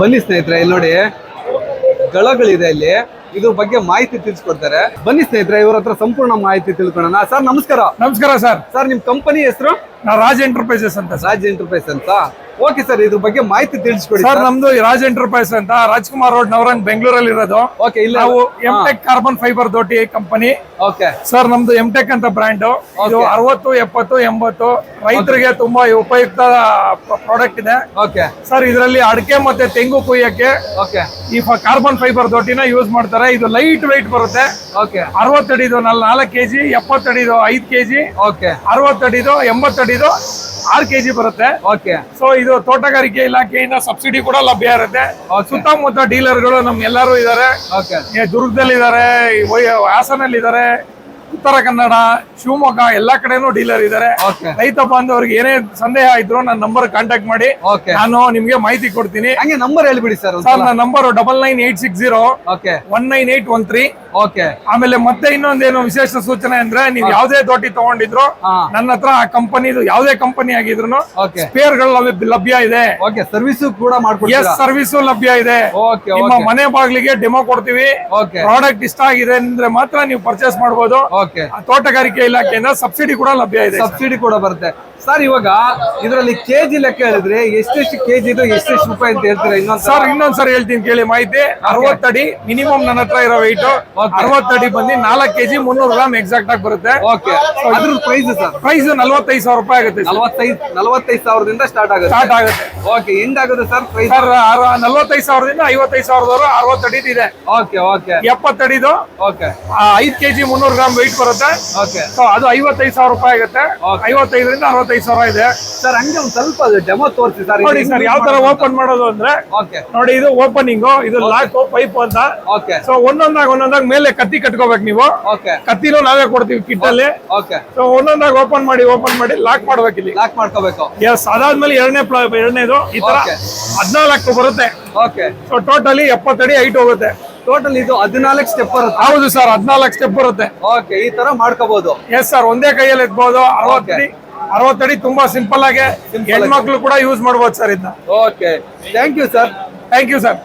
ಬನ್ನಿ ಸ್ನೇಹಿತರೆ ಇಲ್ಲಿ ನೋಡಿ ಗಳಗಳಿದೆ ಇಲ್ಲಿ. ಇದ್ರ ಬಗ್ಗೆ ಮಾಹಿತಿ ತಿಳಿಸ್ಕೊಡ್ತಾರೆ. ಬನ್ನಿ ಸ್ನೇಹಿತರೆ ಇವ್ರ ಹತ್ರ ಸಂಪೂರ್ಣ ಮಾಹಿತಿ ತಿಳ್ಕೊಳ್ಳೋಣ. ಸರ್ ನಮಸ್ಕಾರ. ನಮಸ್ಕಾರ ಸರ್. ಸರ್ ನಿಮ್ ಕಂಪನಿ ಹೆಸರು? ನಾ ರಾಜ್ ಎಂಟರ್ಪ್ರೈಸಸ್ ಅಂತ ರಾಜ್ ಎಂಟರ್ಪ್ರೈಸ್ ಅಂತ. ಓಕೆ ಸರ್ ಇದ್ರ ಬಗ್ಗೆ ಮಾಹಿತಿ ತಿಳಿಸ್ಕೊಡಿ ಸರ್ ನಮ್ದು ರಾಜ್ ಎಂಟರ್ಪ್ರೈಸ್ ಅಂತ ರಾಜ್ಕುಮಾರ್ ರೋಡ್ ನವರಂಗ್ ಬೆಂಗಳೂರಲ್ಲಿ ಇರೋದು ಓಕೆ ಇಲ್ಲ ನಾವು ಎಂಟೆಕ್ ಕಾರ್ಬನ್ ಫೈಬರ್ ದೋಟಿ ಕಂಪನಿ ಓಕೆ ಸರ್ ನಮ್ದು ಎಂಟೆಕ್ ಅಂತ ಬ್ರ್ಯಾಂಡ್ ಇದು. ಅರವತ್ತು ಎಪ್ಪತ್ತು ಎಂಬತ್ತು. ರೈತರಿಗೆ ತುಂಬಾ ಉಪಯುಕ್ತ ಪ್ರಾಡಕ್ಟ್ ಇದೆ. ಓಕೆ ಸರ್ ಇದರಲ್ಲಿ ಅಡಿಕೆ ಮತ್ತೆ ತೆಂಗು ಕುಯ್ಯಕ್ಕೆ ಓಕೆ ಈ ಕಾರ್ಬನ್ ಫೈಬರ್ ದೋಟಿನ ಯೂಸ್ ಮಾಡ್ತಾರೆ. ಇದು ಲೈಟ್ ವೆಯ್ಟ್ ಬರುತ್ತೆ. ಓಕೆ ಅರವತ್ತಡಿದು ನಾಲ್ಕು ಕೆಜಿ ಎಪ್ಪತ್ತಡಿದು ಐದು ಕೆಜಿ ಓಕೆ ಅರವತ್ತಡಿದು ಎಂಬತ್ತಡಿದು ಆರು ಕೆಜಿ ಬರುತ್ತೆ. ಓಕೆ ಸೊ ಇದು ತೋಟಗಾರಿಕೆ ಇಲಾಖೆಯಿಂದ ಸಬ್ಸಿಡಿ ಕೂಡ ಲಭ್ಯ ಇರುತ್ತೆ. ಸುತ್ತಮುತ್ತ ಡೀಲರ್ಗಳು ನಮ್ ಎಲ್ಲರೂ ಇದಾರೆ. ಓಕೆ ಇದಾರೆ ಹಾಸನಲ್ಲಿ ಇದಾರೆ ಉತ್ತರ ಕನ್ನಡ ಶಿವಮೊಗ್ಗ ಎಲ್ಲಾ ಕಡೆನೂ ಡೀಲರ್ ಇದಾರೆ. ರೈತ ಬಾಂಧವರಿಗೆ ಏನೇ ಸಂದೇಹ ಇದ್ರು ನನ್ನ ನಂಬರ್ ಕಾಂಟ್ಯಾಕ್ಟ್ ಮಾಡಿ. ನಾನು ನಿಮ್ಗೆ ಮಾಹಿತಿ ಕೊಡ್ತೀನಿ. ಹಂಗೆ ನಂಬರ್ ಹೇಳ್ಬಿಡಿ ಸರ್ ಸರ್ ನನ್ನ number double nine eight six zero okay one nine eight one three okay ಆಮೇಲೆ ಮತ್ತೆ ಇನ್ನೊಂದೇನು ವಿಶೇಷ ಸೂಚನೆ ಅಂದ್ರೆ ನೀವು ಯಾವ್ದೇ ದೋಟಿ ತಗೊಂಡಿದ್ರು. ನನ್ನ ಹತ್ರ ಆ ಕಂಪನಿದು ಯಾವ್ದೇ ಕಂಪನಿ ಆಗಿದ್ರು ಸ್ಪೇರ್ಗಳು ಲಭ್ಯ- ಇದೆ. ಓಕೆ ಸರ್ವಿಸ್ ಕೂಡ ಎಸ್ ಸರ್ವಿಸ್ ಲಭ್ಯ ಇದೆ. ಓಕೆ ನಿಮ್ಮ ಮನೆ ಬಾಗಿಲಿಗೆ ಡೆಮೋ ಕೊಡ್ತೀವಿ. ಓಕೆ ಪ್ರಾಡಕ್ಟ್ ಇಷ್ಟ ಆಗಿದೆ ಅಂದ್ರೆ ಮಾತ್ರ ನೀವು ಪರ್ಚೇಸ್ ಮಾಡಬಹುದು ತೋಟಗಾರಿಕೆ ಇಲಾಖೆಯಿಂದ ಸಬ್ಸಿಡಿ ಕೂಡ ಲಭ್ಯ ಇದೆ. ಸಬ್ಸಿಡಿ ಕೂಡ ಬರುತ್ತೆ. ಸರ್ ಇವಾಗ ಇದರಲ್ಲಿ ಕೆಜಿ ಲೆಕ್ಕ ಹೇಳಿದ್ರೆ ಎಷ್ಟೆಷ್ಟು ಕೆಜಿ ಇದು ಎಷ್ಟೆಷ್ಟು ರೂಪಾಯಿ ಅಂತ ಹೇಳ್ತೀರಾ? ಇನ್ನೊಂದು ಸರ್ ಇನ್ನೊಂದ್ಸರಿ ಹೇಳ್ತೀನಿ ಕೇಳಿ ಮಾಹಿತಿ. ಅರವತ್ತಡಿ ಮಿನಿಮಮ್ ನನ್ನ ಹತ್ರ ಇರೋ ವೈಟ್ ಅರವತ್ತಡಿ ಬಂದು ನಾಲ್ಕು ಕೆಜಿ ಮುನ್ನೂರು ಗ್ರಾಮ್ ಎಕ್ಸಾಕ್ಟ್ ಆಗಿ ಬರುತ್ತೆ. ಓಕೆ ಅದ್ರ ಪ್ರೈಸ್ ಸರ್ ಪ್ರೈಸ್ ನಲ್ವತ್ತೈದು ಸಾವಿರ ರೂಪಾಯಿ ಆಗುತ್ತೆ ನಲವತ್ತೈದು ನಲವತ್ತೈದು ಸಾವಿರದಿಂದ ಸ್ಟಾರ್ಟ್ ಆಗುತ್ತೆ. ಸ್ಟಾರ್ಟ್ ಆಗುತ್ತೆ. ಓಕೆ ಎಂಡ್ ಆಗುತ್ತೆ ಸರ್ ಪ್ರೈಸ್ ಸರ್ ನಲ್ವತ್ತೈದು ಸಾವಿರದಿಂದ ಐವತ್ತೈದು ಸಾವಿರದವರು ಅರವತ್ತಡಿದು ಇದೆ. ಓಕೆ ಓಕೆ ಎಪ್ಪತ್ತಡಿದು ಓಕೆ ಐದು ಕೆಜಿ ಮುನ್ನೂರು ಗ್ರಾಮ್ ವೈಟ್ ಬರುತ್ತೆ. ಓಕೆ ಸೊ ಅದು ಐವತ್ತೈದು ಸಾವಿರ ರೂಪಾಯಿ ಆಗುತ್ತೆ. ಐವತ್ತೈದರಿಂದ ಅರವತ್ತೈದು ಸಾವಿರ ಇದೆ. ಸರ್ ಹಂಗೆ ಒಂದ್ ಸ್ವಲ್ಪ ಡೆಮೋ ತೋರಿಸಿ ಸರ್. ನೋಡಿ ಸರ್ ಯಾವ ತರ ಓಪನ್ ಮಾಡೋದು ಅಂದ್ರೆ ಓಕೆ ನೋಡಿ ಇದು ಓಪನಿಂಗ್ ಇದು ಲಾಕ್ ಪೈಪ್ ಅಂತ. ಓಕೆ ಸೊ ಒಂದೊಂದಾಗ ಒಂದೊಂದಾಗ ಮೇಲೆ ಕತ್ತಿ ಕಟ್ಕೋಬೇಕು ನೀವು. ಓಕೆ ಕತ್ತಿನೂ ನಾವೇ ಕೊಡ್ತೀವಿ ಕಿಟ್ ಅಲ್ಲಿ ಓಕೆ ಸೊ ಒಂದೊಂದಾಗ ಓಪನ್ ಮಾಡಿ ಓಪನ್ ಮಾಡಿ ಲಾಕ್ ಮಾಡ್ಬೇಕು ಇಲ್ಲಿ. ಲಾಕ್ ಮಾಡ್ಕೋಬೇಕು. ಎಸ್ ಅದಾದ್ಮೇಲೆ ಎರಡನೇ ಎರಡನೇದು ಈ ತರ. ಹದಿನಾಲ್ಕು ಬರುತ್ತೆ. ಓಕೆ ಸೊ ಟೋಟಲಿ ಎಪ್ಪತ್ತಡಿ ಹೈಟ್ ಹೋಗುತ್ತೆ. ಟೋಟಲ್ ಇದು ಹದಿನಾಲ್ಕು ಸ್ಟೆಪ್ ಬರುತ್ತೆ. ಹೌದು ಸರ್ ಹದಿನಾಲ್ಕು ಸ್ಟೆಪ್ ಬರುತ್ತೆ. ಓಕೆ ಈ ತರ ಮಾಡ್ಕೋಬಹುದು ಎಸ್ ಸರ್ ಒಂದೇ ಕೈಯಲ್ಲಿ ಎತ್ಬೋದು ಅರವತ್ತಡಿ ಅರವತ್ತಡಿ ತುಂಬಾ ಸಿಂಪಲ್ ಆಗಿ ಹೆಣ್ಮಕ್ಳು ಕೂಡ ಯೂಸ್ ಮಾಡ್ಬೋದು ಸರ್ ಇದನ್ನ. Okay thank you sir thank you sir